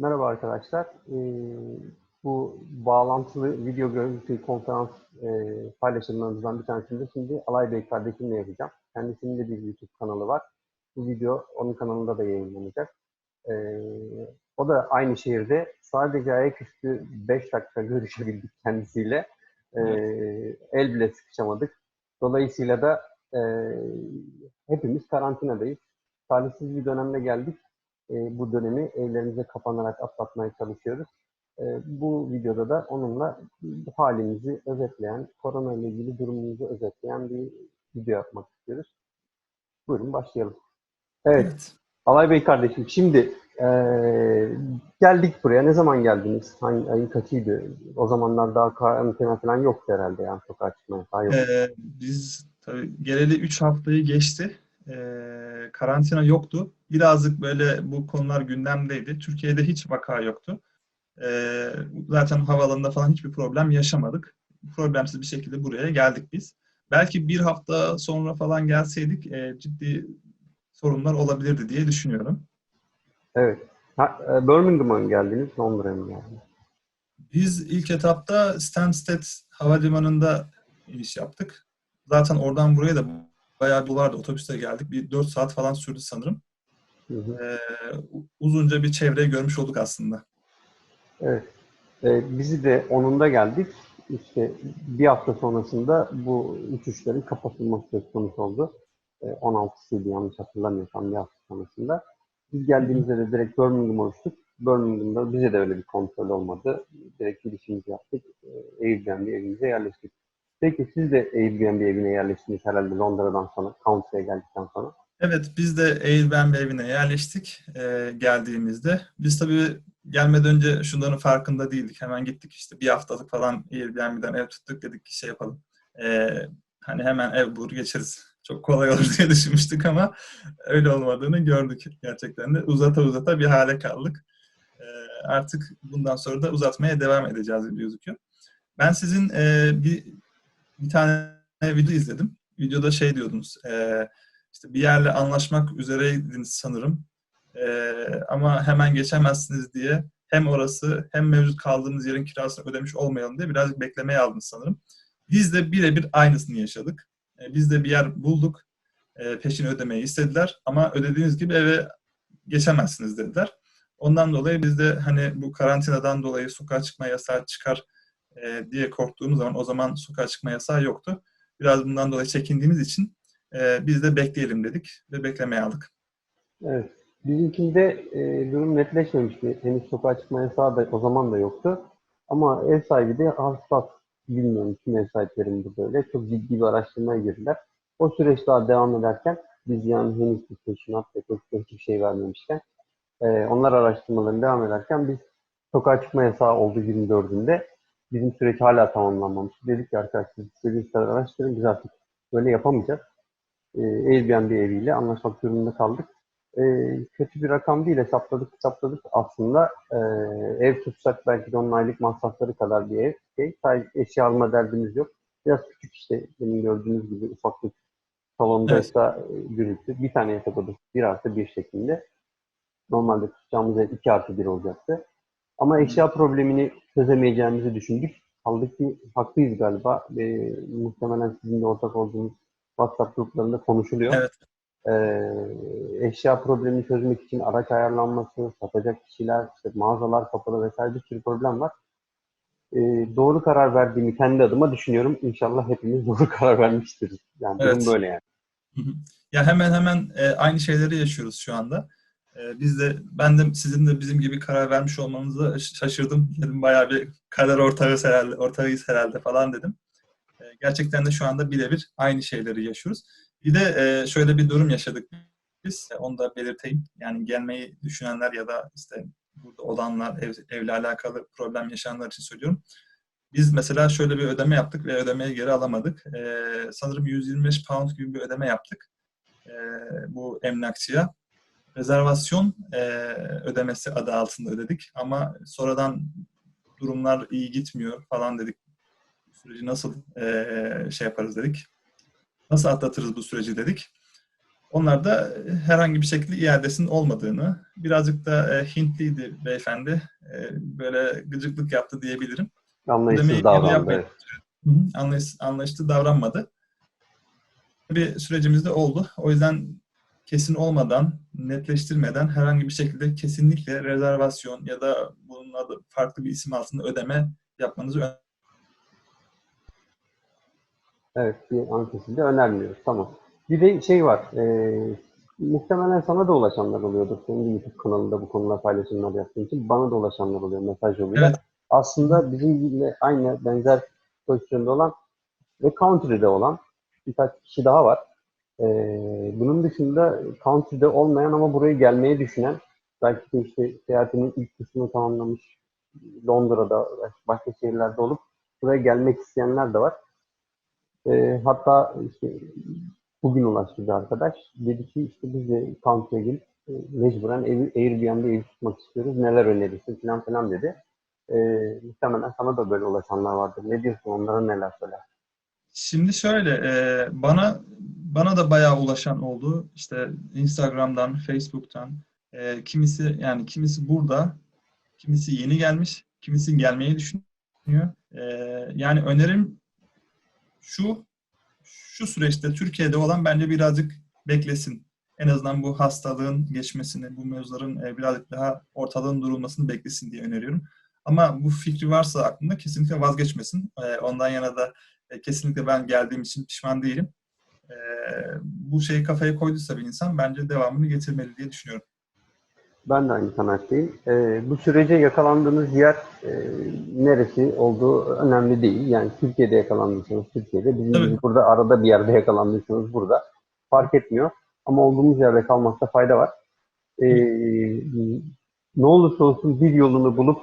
Merhaba arkadaşlar. Ee, bu bağlantılı video görüntü konferans e, paylaşımlarımızdan bir tanesini şimdi Alay Bey kardeşimle yapacağım. Kendisinin de bir YouTube kanalı var. Bu video onun kanalında da yayınlanacak. Ee, o da aynı şehirde. Sadece ayaküstü 5 dakika görüşebildik kendisiyle. Ee, el bile sıkışamadık. Dolayısıyla da e, hepimiz karantinadayız. Talihsiz bir dönemde geldik e, bu dönemi evlerimize kapanarak atlatmaya çalışıyoruz. E, bu videoda da onunla bu halimizi özetleyen, korona ile ilgili durumumuzu özetleyen bir video yapmak istiyoruz. Buyurun başlayalım. Evet, Evet. Alay Bey kardeşim şimdi e, geldik buraya. Ne zaman geldiniz? Hangi ayın kaçıydı? O zamanlar daha karantina falan yoktu herhalde yani sokağa çıkma yasağı yok. Ee, biz tabii geleli 3 haftayı geçti. Ee, karantina yoktu. Birazcık böyle bu konular gündemdeydi. Türkiye'de hiç vaka yoktu. Ee, zaten havaalanında falan hiçbir problem yaşamadık. Problemsiz bir şekilde buraya geldik biz. Belki bir hafta sonra falan gelseydik e, ciddi sorunlar olabilirdi diye düşünüyorum. Evet. E, Birmingham'a mı geldiniz? Londra'ya mı geldiniz? Biz ilk etapta Stansted Havalimanı'nda iniş yaptık. Zaten oradan buraya da bayağı bir vardı. Otobüste geldik. Bir 4 saat falan sürdü sanırım. Hı hı. Ee, uzunca bir çevre görmüş olduk aslında. Evet. Ee, bizi de onunda geldik. İşte bir hafta sonrasında bu uçuşların kapatılması söz konusu oldu. Ee, 16'sıydı yanlış hatırlamıyorsam bir hafta sonrasında. Biz geldiğimizde de direkt Birmingham'a uçtuk. Birmingham'da bize de öyle bir kontrol olmadı. Direkt girişimizi yaptık. Airbnb evimize yerleştik. Peki siz de Airbnb evine yerleştiniz herhalde Londra'dan sonra, Country'e geldikten sonra. Evet, biz de Airbnb evine yerleştik e, geldiğimizde. Biz tabii gelmeden önce şunların farkında değildik. Hemen gittik işte bir haftalık falan Airbnb'den ev tuttuk dedik ki şey yapalım. E, hani hemen ev bulur geçeriz. Çok kolay olur diye düşünmüştük ama öyle olmadığını gördük gerçekten de. Uzata uzata bir hale kaldık. E, artık bundan sonra da uzatmaya devam edeceğiz gibi gözüküyor. Ben sizin e, bir, bir tane video izledim. Videoda şey diyordunuz, e, işte bir yerle anlaşmak üzereydiniz sanırım. Ee, ama hemen geçemezsiniz diye hem orası hem mevcut kaldığımız yerin kirasını ödemiş olmayalım diye birazcık beklemeye aldınız sanırım. Biz de birebir aynısını yaşadık. Ee, biz de bir yer bulduk. Ee, peşini ödemeyi istediler ama ödediğiniz gibi eve geçemezsiniz dediler. Ondan dolayı biz de hani bu karantinadan dolayı sokağa çıkma yasağı çıkar e, diye korktuğumuz zaman o zaman sokağa çıkma yasağı yoktu. Biraz bundan dolayı çekindiğimiz için e, biz de bekleyelim dedik ve beklemeye aldık. Evet. Bizimkinde e, durum netleşmemişti. Henüz sokağa çıkma yasağı da o zaman da yoktu. Ama ev sahibi de hassas. Bilmiyorum tüm ev sahiplerim de böyle. Çok ciddi bir araştırmaya girdiler. O süreç daha devam ederken biz yani henüz bir peşinat ve hiçbir şey vermemişken e, onlar araştırmalarını devam ederken biz sokağa çıkma yasağı oldu 24'ünde. Bizim süreç hala tamamlanmamış. Dedik ki arkadaşlar istediğiniz kadar araştırın. Biz artık böyle yapamayacağız. E, Airbnb eviyle anlaşmak durumunda kaldık. E, kötü bir rakam değil hesapladık hesapladık. Aslında e, ev tutsak belki de onun aylık masrafları kadar bir ev. Şey, sadece eşya alma derdimiz yok. Biraz küçük işte benim gördüğünüz gibi ufaklık salondaysa evet. gürültü. Bir tane yatak odası bir artı bir şeklinde. Normalde tutacağımız ev iki artı bir olacaktı. Ama eşya problemini çözemeyeceğimizi düşündük. Kaldık ki haklıyız galiba. E, muhtemelen sizin de ortak olduğunuz WhatsApp gruplarında konuşuluyor. Evet. Ee, eşya problemini çözmek için araç ayarlanması, satacak kişiler, işte mağazalar kapalı vesaire bir sürü problem var. Ee, doğru karar verdiğimi kendi adıma düşünüyorum. İnşallah hepimiz doğru karar vermiştir. Yani Evet. durum böyle yani. Hı hı. Ya hemen hemen e, aynı şeyleri yaşıyoruz şu anda. E, biz de ben de sizin de bizim gibi karar vermiş olmanıza şaşırdım. Dedim bayağı bir karar ortağıyız herhalde, ortağıyız herhalde falan dedim. Gerçekten de şu anda birebir aynı şeyleri yaşıyoruz. Bir de e, şöyle bir durum yaşadık biz. E, Onu da belirteyim. Yani gelmeyi düşünenler ya da işte burada olanlar, ev, evle alakalı problem yaşayanlar için söylüyorum. Biz mesela şöyle bir ödeme yaptık ve ödemeyi geri alamadık. E, sanırım 125 pound gibi bir ödeme yaptık e, bu emlakçıya. Rezervasyon e, ödemesi adı altında ödedik ama sonradan durumlar iyi gitmiyor falan dedik. Süreci nasıl e, şey yaparız dedik. Nasıl atlatırız bu süreci dedik. Onlar da herhangi bir şekilde iadesinin olmadığını, birazcık da e, Hintliydi beyefendi, e, böyle gıcıklık yaptı diyebilirim. Anlayışsız davrandı. Anlayış, anlayışlı davranmadı. Bir sürecimiz de oldu. O yüzden kesin olmadan, netleştirmeden herhangi bir şekilde kesinlikle rezervasyon ya da bunun adı farklı bir isim altında ödeme yapmanızı Evet, bir an kesildi önermiyoruz. Tamam. Bir de şey var. E, muhtemelen sana da ulaşanlar oluyordur. Senin de YouTube kanalında bu konuda paylaşımlar yaptığın için bana da ulaşanlar oluyor mesaj yoluyla. Evet. Aslında bizimle aynı benzer pozisyonda olan ve country'de olan birkaç kişi daha var. E, bunun dışında country'de olmayan ama buraya gelmeyi düşünen belki de işte seyahatinin ilk kısmını tamamlamış Londra'da başka şehirlerde olup buraya gelmek isteyenler de var. E, hatta işte bugün ulaştı bir arkadaş. Dedi ki işte biz de country'e gelip e, mecburen ev, Airbnb'de ev tutmak istiyoruz. Neler önerirsin falan falan dedi. E, muhtemelen sana da böyle ulaşanlar vardır. Ne diyorsun onlara neler söyler? Şimdi şöyle, e, bana bana da bayağı ulaşan oldu. İşte Instagram'dan, Facebook'tan, e, kimisi yani kimisi burada, kimisi yeni gelmiş, kimisi gelmeyi düşünüyor. E, yani önerim şu, şu süreçte Türkiye'de olan bence birazcık beklesin. En azından bu hastalığın geçmesini, bu mevzuların e, birazcık daha ortalığın durulmasını beklesin diye öneriyorum. Ama bu fikri varsa aklında kesinlikle vazgeçmesin. E, ondan yana da e, kesinlikle ben geldiğim için pişman değilim. Bu şeyi kafaya koyduysa bir insan bence devamını getirmeli diye düşünüyorum. Ben de aynı kanaatteyim. E, bu sürece yakalandığınız yer e, neresi olduğu önemli değil. Yani Türkiye'de yakalandıysanız Türkiye'de, bizim gibi burada arada bir yerde yakalandıysanız burada fark etmiyor. Ama olduğumuz yerde kalmakta fayda var. E, ne olursa olsun bir yolunu bulup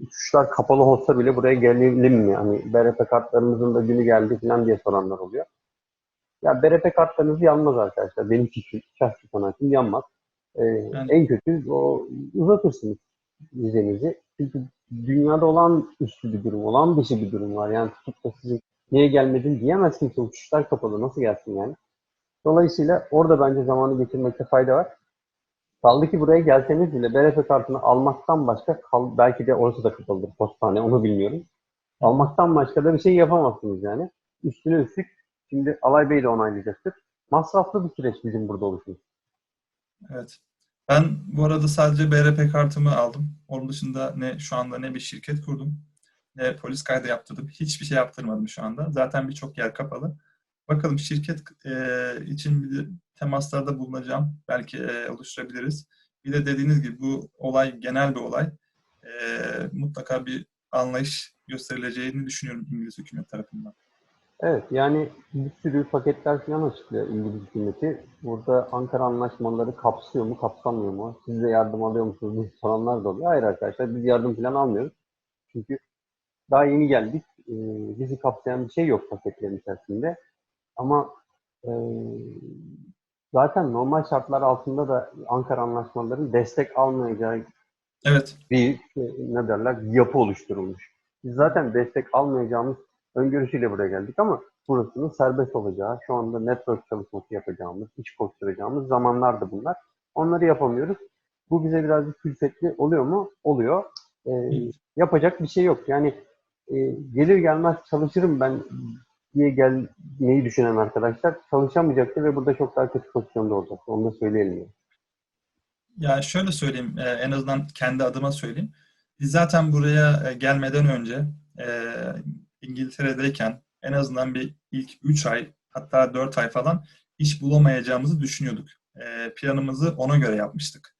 uçuşlar kapalı olsa bile buraya gelelim mi? Hani BRP kartlarımızın da günü geldi falan diye soranlar oluyor. Ya BRP kartlarınız yanmaz arkadaşlar. Benim fikrim, şahsi kanaatim yanmaz. Ee, Yani- En kötü o uzatırsınız vizenizi. Çünkü dünyada olan üstü bir durum, olan dışı bir durum var. Yani tutup da sizin niye gelmedin diyemezsin ki uçuşlar kapalı. Nasıl gelsin yani? Dolayısıyla orada bence zamanı geçirmekte fayda var. Kaldı ki buraya gelseniz bile BRF kartını almaktan başka, kal, belki de orası da kapalıdır postane, onu bilmiyorum. Almaktan başka da bir şey yapamazsınız yani. Üstüne üstlük, şimdi Alay Bey de onaylayacaktır. Masraflı bir süreç bizim burada oluşumuz. Evet. Ben bu arada sadece BRP kartımı aldım. Onun dışında ne şu anda ne bir şirket kurdum, ne polis kaydı yaptırdım. Hiçbir şey yaptırmadım şu anda. Zaten birçok yer kapalı. Bakalım şirket e, için bir temaslarda bulunacağım. Belki e, oluşturabiliriz. Bir de dediğiniz gibi bu olay genel bir olay. E, mutlaka bir anlayış gösterileceğini düşünüyorum İngiliz hükümet tarafından. Evet yani bir sürü paketler falan açıklıyor İngiliz hükümeti. Burada Ankara anlaşmaları kapsıyor mu kapsamıyor mu? Siz de yardım alıyor musunuz diye soranlar da oluyor. Hayır arkadaşlar biz yardım falan almıyoruz. Çünkü daha yeni geldik. Ee, bizi kapsayan bir şey yok paketlerin içerisinde. Ama e, zaten normal şartlar altında da Ankara anlaşmalarının destek almayacağı Evet. bir e, ne derler yapı oluşturulmuş. Biz zaten destek almayacağımız öngörüsüyle buraya geldik ama burasının serbest olacağı, şu anda network çalışması yapacağımız, iş koşturacağımız zamanlar da bunlar. Onları yapamıyoruz. Bu bize birazcık külfetli oluyor mu? Oluyor. Ee, yapacak bir şey yok. Yani e, gelir gelmez çalışırım ben diye gelmeyi düşünen arkadaşlar çalışamayacaktır ve burada çok daha kötü pozisyonda olacak. Onu da söyleyelim. Yani. Yani şöyle söyleyeyim, e, en azından kendi adıma söyleyeyim. Biz zaten buraya e, gelmeden önce e, İngiltere'deyken en azından bir ilk 3 ay hatta 4 ay falan iş bulamayacağımızı düşünüyorduk. E, planımızı ona göre yapmıştık.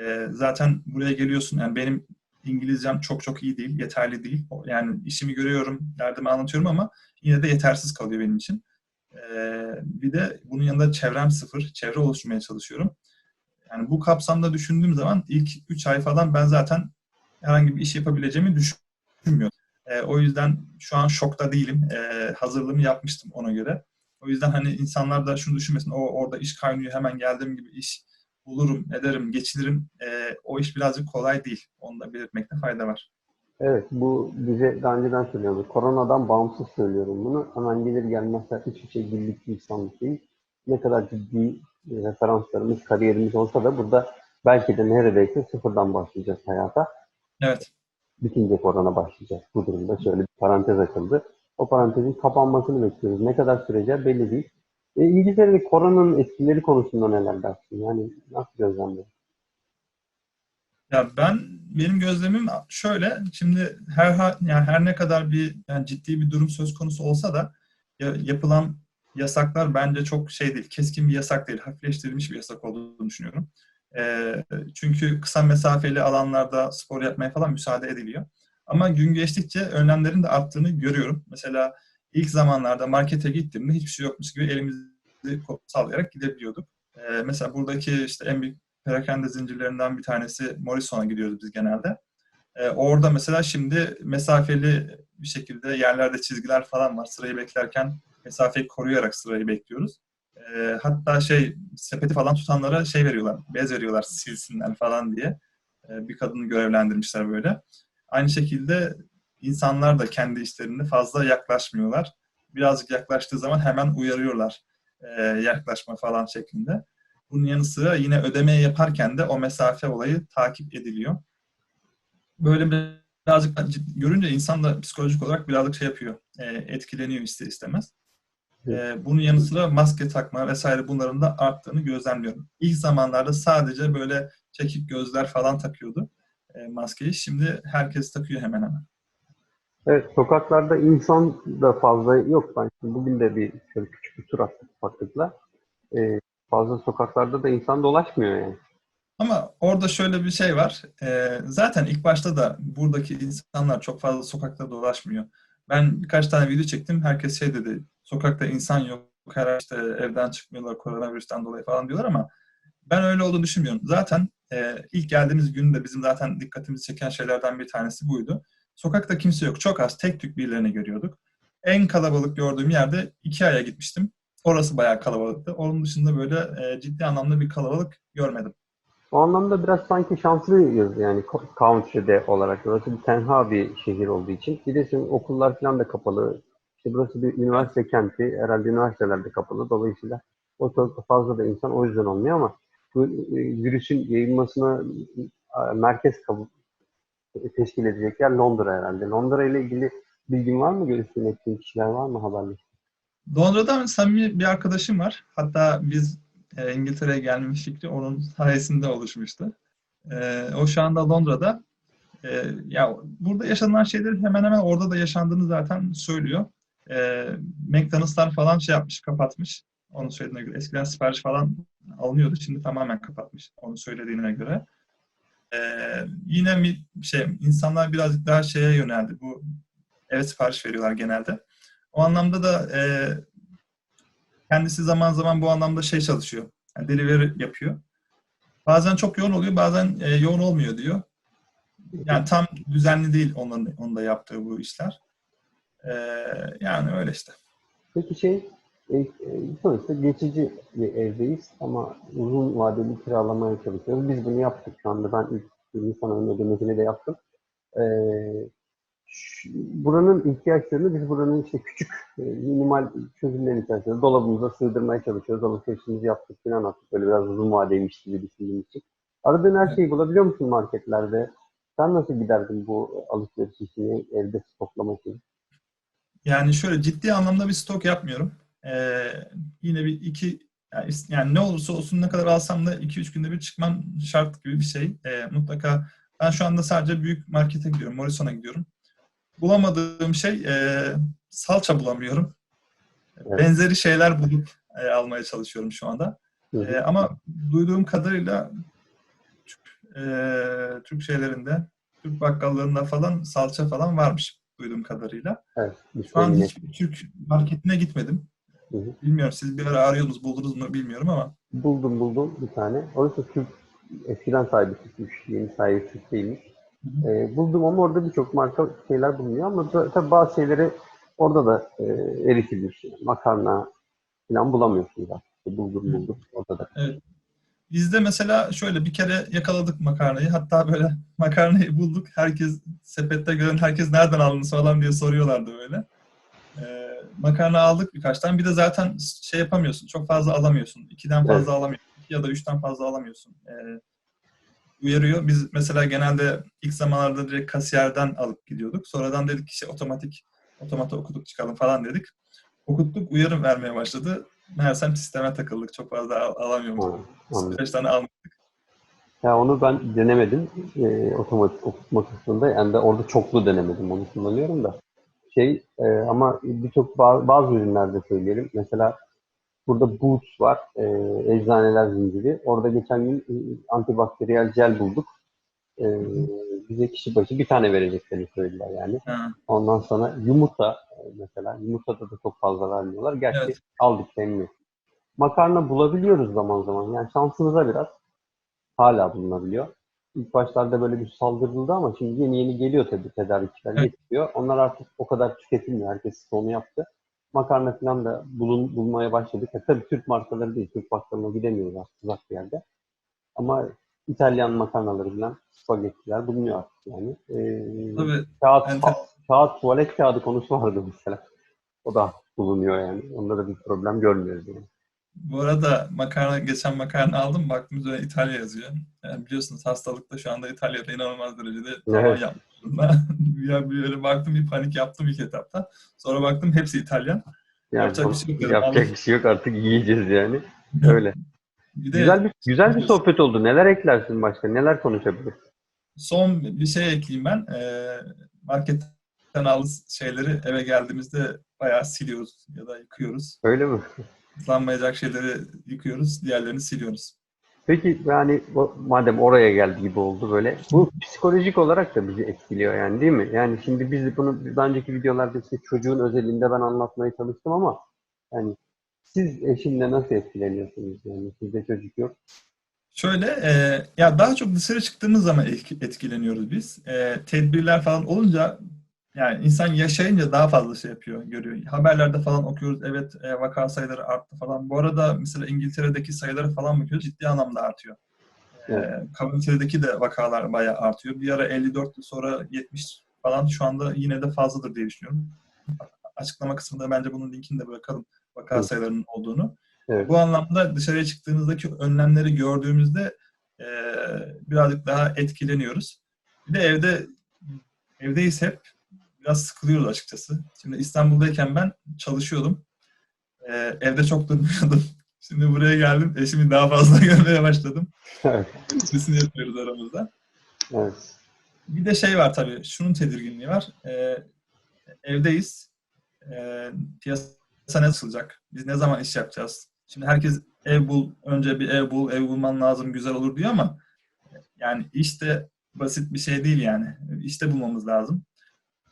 E, zaten buraya geliyorsun, yani benim İngilizcem çok çok iyi değil, yeterli değil. Yani işimi görüyorum, derdimi anlatıyorum ama yine de yetersiz kalıyor benim için. E, bir de bunun yanında çevrem sıfır, çevre oluşturmaya çalışıyorum. Yani bu kapsamda düşündüğüm zaman ilk 3 ay falan ben zaten herhangi bir iş yapabileceğimi düşünmüyorum. E, o yüzden şu an şokta değilim. E, hazırlığımı yapmıştım ona göre. O yüzden hani insanlar da şunu düşünmesin. O orada iş kaynıyor hemen geldiğim gibi iş bulurum, ederim, geçinirim. E, o iş birazcık kolay değil. Onu da belirtmekte fayda var. Evet, bu bize daha önceden söylüyordu. Koronadan bağımsız söylüyorum bunu. Hemen gelir gelmez hiçbir şey birlik bir insanlık değil. Ne kadar ciddi referanslarımız, kariyerimiz olsa da burada belki de neredeyse sıfırdan başlayacağız hayata. Evet. Bitince korona başlayacak. Bu durumda şöyle bir parantez açıldı. O parantezin kapanmasını bekliyoruz. Ne kadar süreceği belli değil. E, İngiltere'de koronanın etkileri konusunda neler dersin? Yani nasıl gözlemliyorsun? Ya ben benim gözlemim şöyle. Şimdi her yani her ne kadar bir yani ciddi bir durum söz konusu olsa da ya- yapılan yasaklar bence çok şey değil. Keskin bir yasak değil. Hafifleştirilmiş bir yasak olduğunu düşünüyorum. Ee, çünkü kısa mesafeli alanlarda spor yapmaya falan müsaade ediliyor. Ama gün geçtikçe önlemlerin de arttığını görüyorum. Mesela ilk zamanlarda markete gittiğimde hiçbir şey yokmuş gibi elimizi sallayarak gidebiliyorduk. Ee, mesela buradaki işte en büyük perakende zincirlerinden bir tanesi Morrison'a gidiyoruz biz genelde. Ee, orada mesela şimdi mesafeli bir şekilde yerlerde çizgiler falan var. Sırayı beklerken mesafeyi koruyarak sırayı bekliyoruz. Ee, hatta şey sepeti falan tutanlara şey veriyorlar, bez veriyorlar silsinler falan diye. Ee, bir kadını görevlendirmişler böyle. Aynı şekilde insanlar da kendi işlerinde fazla yaklaşmıyorlar. Birazcık yaklaştığı zaman hemen uyarıyorlar e, yaklaşma falan şeklinde. Bunun yanı sıra yine ödemeyi yaparken de o mesafe olayı takip ediliyor. Böyle birazcık görünce insan da psikolojik olarak birazcık şey yapıyor, e, etkileniyor ister istemez. E, bunun yanı sıra maske takma vesaire bunların da arttığını gözlemliyorum. İlk zamanlarda sadece böyle çekik gözler falan takıyordu e, maskeyi. Şimdi herkes takıyor hemen hemen. Evet, sokaklarda insan da fazla yok. Ben şimdi bugün de bir şöyle küçük bir tur attık ufaklıkla. Ee, fazla sokaklarda da insan dolaşmıyor yani. Ama orada şöyle bir şey var. Ee, zaten ilk başta da buradaki insanlar çok fazla sokakta dolaşmıyor. Ben birkaç tane video çektim. Herkes şey dedi. Sokakta insan yok. Her işte evden çıkmıyorlar koronavirüsten dolayı falan diyorlar ama ben öyle olduğunu düşünmüyorum. Zaten e, ilk geldiğimiz günde bizim zaten dikkatimizi çeken şeylerden bir tanesi buydu. Sokakta kimse yok. Çok az tek tük birilerini görüyorduk. En kalabalık gördüğüm yerde Ikea'ya gitmiştim. Orası bayağı kalabalıktı. Onun dışında böyle e, ciddi anlamda bir kalabalık görmedim. O anlamda biraz sanki şanslıyız yani country'de olarak. Burası bir tenha bir şehir olduğu için. Bir de şimdi okullar falan da kapalı. İşte burası bir üniversite kenti. Herhalde üniversiteler de kapalı. Dolayısıyla o fazla da insan o yüzden olmuyor ama bu e, virüsün yayılmasına e, merkez kabul teşkil edecek yer Londra herhalde. Londra ile ilgili bilgin var mı? Görüştüğün ettiğin kişiler var mı haberleştiğin? Londra'dan samimi bir arkadaşım var. Hatta biz e, İngiltere'ye gelme fikri onun sayesinde oluşmuştu. E, o şu anda Londra'da. E, ya burada yaşanan şeyler hemen hemen orada da yaşandığını zaten söylüyor. E, McDonald'slar falan şey yapmış, kapatmış. Onun söylediğine göre. Eskiden sipariş falan alınıyordu. Şimdi tamamen kapatmış. Onun söylediğine göre. Ee, yine bir şey insanlar birazcık daha şeye yöneldi. Bu eve sipariş veriyorlar genelde. O anlamda da e, kendisi zaman zaman bu anlamda şey çalışıyor. Yani delivery yapıyor. Bazen çok yoğun oluyor, bazen e, yoğun olmuyor diyor. Yani tam düzenli değil onun, onun da yaptığı bu işler. E, yani öyle işte. Peki şey, e, e, sonuçta geçici bir evdeyiz ama uzun vadeli kiralamaya çalışıyoruz. Biz bunu yaptık şu anda. Ben ilk Nisan ayının ödemesini de yaptım. Ee, şu- buranın ihtiyaçlarını biz buranın işte küçük, e, minimal çözümlerin içerisinde dolabımıza sığdırmaya çalışıyoruz. Alışverişimizi yaptık falan attık. Böyle biraz uzun vadeymiş gibi düşündüğüm için. Aradığın her şeyi bulabiliyor musun marketlerde? Sen nasıl giderdin bu alışveriş işini evde stoklamak için? Yani şöyle ciddi anlamda bir stok yapmıyorum. Ee, yine bir iki yani, ne olursa olsun ne kadar alsam da 2-3 günde bir çıkmam şart gibi bir şey. Ee, mutlaka ben şu anda sadece büyük markete gidiyorum. Morrison'a gidiyorum. Bulamadığım şey e, salça bulamıyorum. Evet. Benzeri şeyler bulup e, almaya çalışıyorum şu anda. Hı. E, ama duyduğum kadarıyla Türk, e, Türk şeylerinde, Türk bakkallarında falan salça falan varmış duyduğum kadarıyla. Evet. Şu an hiçbir Türk marketine gitmedim. Hı hı. Bilmiyorum siz bir ara arıyordunuz, buldunuz mu bilmiyorum ama. Buldum buldum bir tane. Orası Türk, eskiden sahibi Türkmüş, yeni sahibi Türk değilmiş. Ee, buldum ama orada birçok marka şeyler bulunuyor ama da- tabii bazı şeyleri orada da e, eritilmiş. Makarna falan bulamıyorsunuz artık. Hı. buldum orada da. Bizde mesela şöyle bir kere yakaladık makarnayı. Hatta böyle makarnayı bulduk. Herkes sepette gören herkes nereden aldınız falan diye soruyorlardı böyle. Ee, makarna aldık birkaç tane. Bir de zaten şey yapamıyorsun. Çok fazla alamıyorsun. İkiden fazla alamıyorsun. İki ya da üçten fazla alamıyorsun. Ee, uyarıyor. Biz mesela genelde ilk zamanlarda direkt kasiyerden alıp gidiyorduk. Sonradan dedik ki işte otomatik otomata okuduk çıkalım falan dedik. Okuttuk uyarı vermeye başladı. Meğersem sisteme takıldık. Çok fazla al- alamıyormuş. Ha, anladım. Tane almıştık. Ya onu ben denemedim e, otomatik okutma kısmında. Yani de orada çoklu denemedim. Onu kullanıyorum da. Şey e, ama birçok ba- bazı ürünlerde söyleyelim. Mesela burada Boots var. E, eczaneler zinciri. Orada geçen gün e, antibakteriyel jel bulduk. E, bize kişi başı bir tane vereceklerini söylediler yani. Ha, Ondan sonra yumurta e, mesela. Yumurtada da çok fazla vermiyorlar. Gerçi Evet. aldık memnun. Makarna bulabiliyoruz zaman zaman. Yani şansınıza biraz hala bulunabiliyor. İlk başlarda böyle bir saldırıldı ama şimdi yeni yeni geliyor tabii tedarikçiler Evet. getiriyor. Onlar artık o kadar tüketilmiyor. Herkes onu yaptı. Makarna falan da bulun, bulmaya başladık. Ya, tabii Türk markaları değil. Türk bakkalına gidemiyoruz artık uzak bir yerde. Ama İtalyan makarnaları falan spagettiler bulunuyor artık yani. Ee, tabii kağıt, enter- kağıt, tuvalet kağıdı konusu vardı mesela. O da bulunuyor yani. Onda da bir problem görmüyoruz yani. Bu arada makarna, geçen makarna aldım. Baktım üzerine İtalya yazıyor. Yani biliyorsunuz hastalıkta şu anda İtalya'da inanılmaz derecede Evet. durumda. ya bir öyle baktım bir panik yaptım ilk etapta. Sonra baktım hepsi İtalyan. Yani Yapacak bir şey yok yapacak bir şey yok artık yiyeceğiz yani. Öyle. Bir de Güzel bir güzel bir sohbet oldu. Neler eklersin başka? Neler konuşabiliriz? son bir şey ekleyeyim ben. Ee, marketten aldığımız şeyleri eve geldiğimizde bayağı siliyoruz ya da yıkıyoruz. Öyle mi? Islanmayacak şeyleri yıkıyoruz, diğerlerini siliyoruz. Peki yani madem oraya geldi gibi oldu böyle. Bu psikolojik olarak da bizi etkiliyor yani değil mi? Yani şimdi biz bunu daha önceki videolarda işte çocuğun özelinde ben anlatmaya çalıştım ama yani siz eşinle nasıl etkileniyorsunuz yani? Sizde çocuk yok. Şöyle, e, ya daha çok dışarı çıktığımız zaman etki- etkileniyoruz biz. E, tedbirler falan olunca, yani insan yaşayınca daha fazla şey yapıyor, görüyor. Haberlerde falan okuyoruz, evet e, vaka sayıları arttı falan. Bu arada mesela İngiltere'deki sayıları falan bakıyoruz, ciddi anlamda artıyor. E, Evet. Community'deki de vakalar bayağı artıyor. Bir ara 54, sonra 70 falan şu anda yine de fazladır diye düşünüyorum. Açıklama kısmında bence bunun linkini de bırakalım, vaka Evet. sayılarının olduğunu. Evet. Bu anlamda dışarıya çıktığınızdaki önlemleri gördüğümüzde e, birazcık daha etkileniyoruz. Bir de evde evdeyiz hep. Biraz sıkılıyoruz açıkçası. Şimdi İstanbul'dayken ben çalışıyordum. E, evde çok durmuyordum. Şimdi buraya geldim. Eşimi daha fazla görmeye başladım. Evet. Sesini yapıyoruz aramızda. Evet. Bir de şey var tabii. Şunun tedirginliği var. E, evdeyiz. E, piyasa ne açılacak? Biz ne zaman iş yapacağız? Şimdi herkes ev bul, önce bir ev bul, ev bulman lazım, güzel olur diyor ama yani iş de basit bir şey değil yani. İşte bulmamız lazım.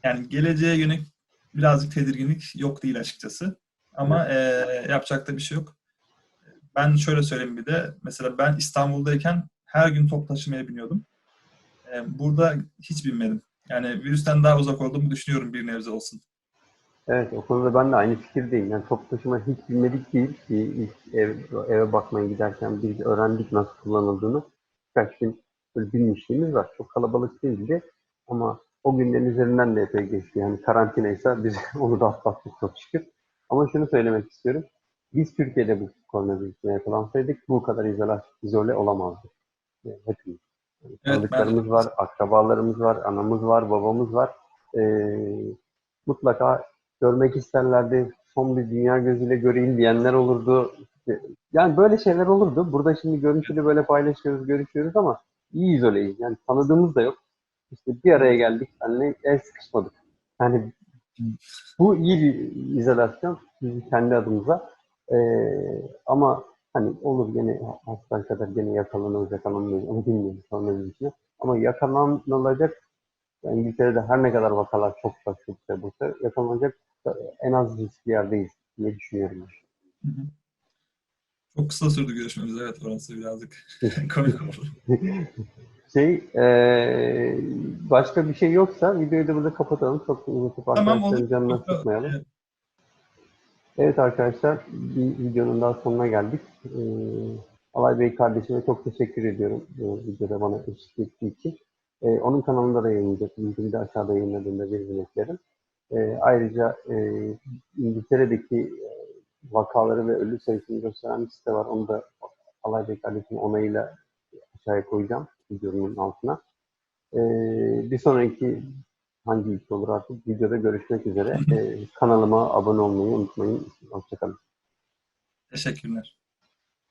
Yani geleceğe yönelik birazcık tedirginlik yok değil açıkçası. Ama e, yapacak da bir şey yok. Ben şöyle söyleyeyim bir de. Mesela ben İstanbul'dayken her gün top taşımaya biniyordum. E, burada hiç binmedim. Yani virüsten daha uzak olduğumu düşünüyorum bir nebze olsun. Evet, o konuda ben de aynı fikirdeyim. Yani top taşıma hiç bilmedik değil. Bir ilk ev, eve bakmaya giderken biz öğrendik nasıl kullanıldığını. Birkaç gün böyle bilmişliğimiz var. Çok kalabalık değildi ama o günlerin üzerinden de epey geçti. Yani karantinaysa biz onu da atlattık çok şükür. Ama şunu söylemek istiyorum. Biz Türkiye'de bu koronavirüsüne yakalansaydık bu kadar izole, izole olamazdık. Yani hepimiz. Yani Evet, ben- var, akrabalarımız var, anamız var, babamız var. Ee, mutlaka görmek isterlerdi. Son bir dünya gözüyle göreyim diyenler olurdu. Yani böyle şeyler olurdu. Burada şimdi görüntülü böyle paylaşıyoruz, görüşüyoruz ama iyi izoleyiz. Yani tanıdığımız da yok. İşte bir araya geldik, seninle el sıkışmadık. Yani bu iyi bir izolasyon bizim kendi adımıza. Ee, ama hani olur gene hasta kadar gene yakalanır, yakalanmıyor. Onu bilmiyoruz sonra bir. Ama yakalanılacak İngiltere'de her ne kadar vakalar çok başlıkta bulsa yakalanacak en az riskli yerdeyiz diye düşünüyorum. Hı hı. Çok kısa sürdü görüşmemiz. Evet orası birazcık komik oldu. Şey, eee, başka bir şey yoksa videoyu da burada kapatalım. Çok uzatıp Tamam arkadaşların canına sıkmayalım. evet. Evet arkadaşlar, bir videonun daha sonuna geldik. Ee, Alay Bey kardeşime çok teşekkür ediyorum bu videoda bana eşlik ettiği için. Ee, onun kanalında da yayınlayacak. Linkini de aşağıda yayınladığında bir eklerim. E, ayrıca e, İngiltere'deki e, vakaları ve ölü sayısını gösteren bir site var. Onu da alay vekaletinin onayıyla aşağıya koyacağım videonun altına. E, bir sonraki hangi ülke olur artık videoda görüşmek üzere. E, kanalıma abone olmayı unutmayın. Hoşçakalın. Teşekkürler.